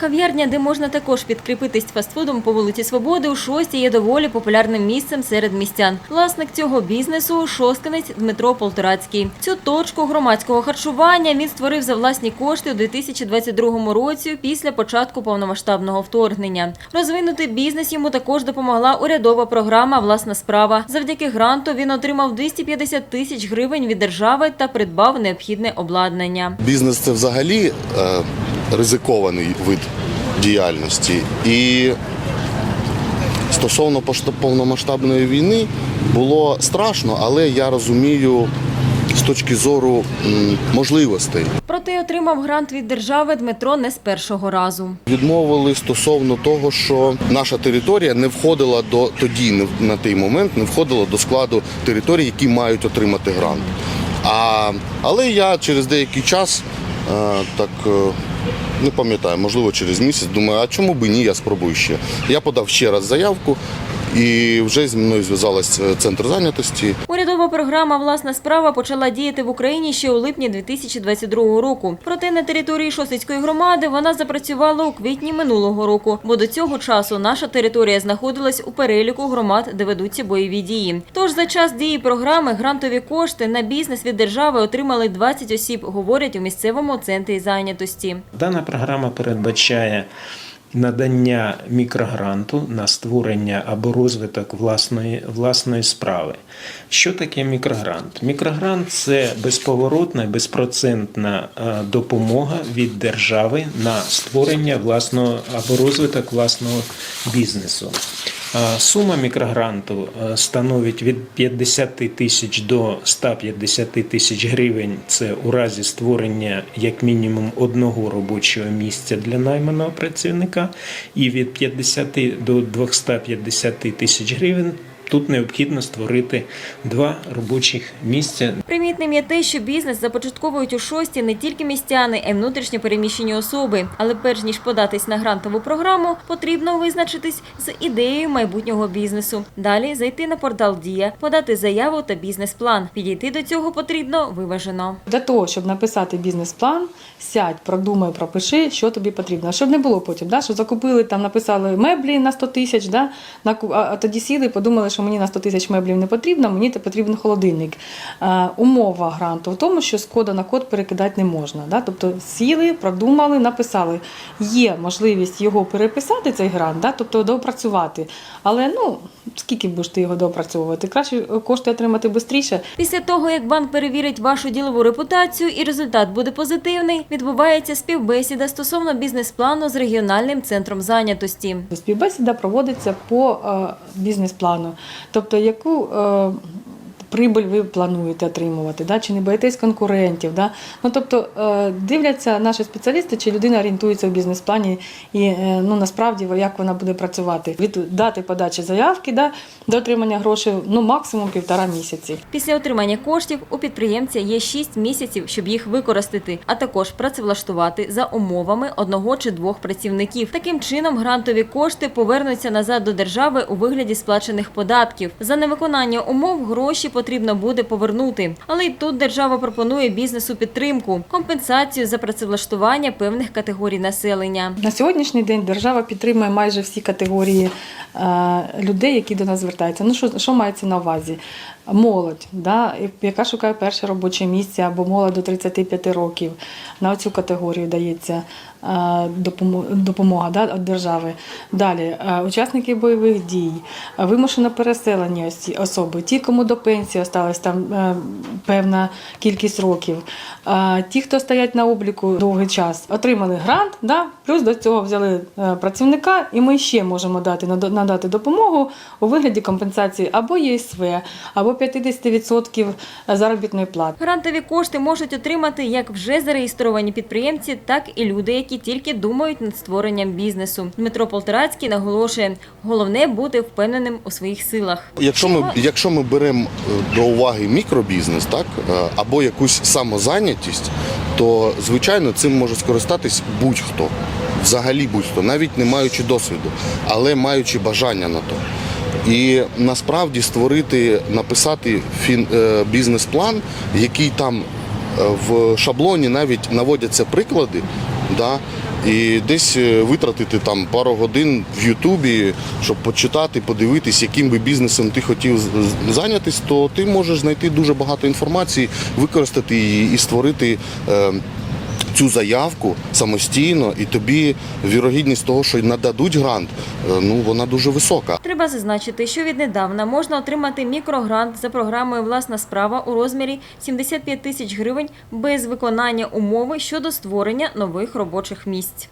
Кав'ярня, де можна також підкріпитись фастфудом по вулиці Свободи, у шості є доволі популярним місцем серед містян. Власник цього бізнесу – шосткинець Дмитро Полторацький. Цю точку громадського харчування він створив за власні кошти у 2022 році після початку повномасштабного вторгнення. Розвинути бізнес йому також допомогла урядова програма «Власна справа». Завдяки гранту він отримав 250 тисяч гривень від держави та придбав необхідне обладнання. Бізнес це взагалі е, ризикований вид діяльності. І стосовно повномасштабної війни було страшно, але я розумію з точки зору можливостей. Проте отримав грант від держави Дмитро не з першого разу. Відмовили стосовно того, що наша територія не входила до тоді, на той момент, не входила до складу територій, які мають отримати грант. А, але я через деякий час е, так. Не пам'ятаю, можливо, через місяць. Думаю, а чому б ні, я спробую ще. Я подав ще раз заявку, і вже зі мною зв'язалась е, центр зайнятості. Урядова програма «Власна справа» почала діяти в Україні ще у липні 2022 року. Проте на території Шосицької громади вона запрацювала у квітні минулого року, бо до цього часу наша територія знаходилась у переліку громад, де ведуться бойові дії. Тож за час дії програми грантові кошти на бізнес від держави отримали 20 осіб, говорять у місцевому центрі зайнятості. Дана програма передбачає надання мікрогранту на створення або розвиток власної, власної справи. Що таке мікрогрант? Мікрогрант це безповоротна, безпроцентна е, допомога від держави на створення власного або розвиток власного бізнесу. А Сума мікрогранту е, становить від 50 тисяч до 150 тисяч гривень. Це у разі створення як мінімум одного робочого місця для найманого працівника, і від 50 до 250 тисяч гривень. Тут необхідно створити два робочих місця Примітним є те, що бізнес започатковують у шості не тільки містяни, а й внутрішньо переміщені особи. Але перш ніж податись на грантову програму, потрібно визначитись з ідеєю майбутнього бізнесу. Далі зайти на портал Дія, подати заяву та бізнес-план. Підійти до цього потрібно виважено. Для того, щоб написати бізнес-план, сядь, продумай, пропиши, що тобі потрібно. Щоб не було потім, да, що закупили, там написали меблі на 100 тисяч, да, а, а тоді сіли і подумали, що мені на 100 тисяч меблів не потрібно, мені потрібен холодильник. Умова гранту в тому, що з кода на код перекидати не можна. Да? Тобто сіли, продумали, написали. Є можливість його переписати, цей грант, да? тобто доопрацювати. Але ну, скільки будеш ти його допрацьовувати? Краще кошти отримати швидше, Після того, як банк перевірить вашу ділову репутацію і результат буде позитивний, відбувається співбесіда стосовно бізнес-плану з регіональним центром зайнятості. Співбесіда проводиться по е, бізнес-плану. Тобто, яку е, прибуль ви плануєте отримувати, да? чи не боїтесь конкурентів. Да? Ну, тобто, е, дивляться наші спеціалісти, чи людина орієнтується в бізнес-плані і е, ну, насправді як вона буде працювати. Від дати подачі заявки да, до отримання грошей ну, максимум півтора місяці. Після отримання коштів у підприємця є 6 місяців, щоб їх використати, а також працевлаштувати за умовами одного чи двох працівників. Таким чином, грантові кошти повернуться назад до держави у вигляді сплачених податків. За невиконання умов гроші потрібно буде повернути. Але й тут держава пропонує бізнесу підтримку, компенсацію за працевлаштування певних категорій населення. На сьогоднішній день держава підтримує майже всі категорії е, людей, які до нас звертаються. Ну що, що мається на увазі? Молодь, да, яка шукає перше робоче місце або молодь до 35 років. На цю категорію дається е, допомога да, від держави. Далі е, учасники бойових дій, вимушено переселені особи, ті, кому до пенсії осталась там е, певна кількість років, е, ті, хто стоять на обліку довгий час, отримали грант, да, плюс до цього взяли е, працівника, і ми ще можемо дати надати допомогу у вигляді компенсації або ЄСВ, або 50% заробітної плати. Грантові кошти можуть отримати як вже зареєстровані підприємці, так і люди, які тільки думають над створенням бізнесу. Дмитро Полторацький наголошує, головне бути впевненим у своїх силах. Якщо ми, якщо ми беремо е, до уваги мікробізнес, так е, або якусь самозайнятість, то звичайно цим може скористатись будь-хто, взагалі будь-хто, навіть не маючи досвіду, але маючи бажання на то. І насправді створити, написати фін, е, бізнес-план, який там е, в шаблоні навіть наводяться приклади, да, І десь е, витратити там пару годин в Ютубі, щоб почитати, подивитись, яким би бізнесом ти хотів з- з- зайнятись, то ти можеш знайти дуже багато інформації, використати її і створити. Е, Цю заявку самостійно, і тобі вірогідність того, що нададуть грант, е, ну вона дуже висока. Треба зазначити, що віднедавна можна отримати мікрогрант за програмою Власна справа у розмірі 75 тисяч гривень без виконання умови щодо створення нових робочих місць.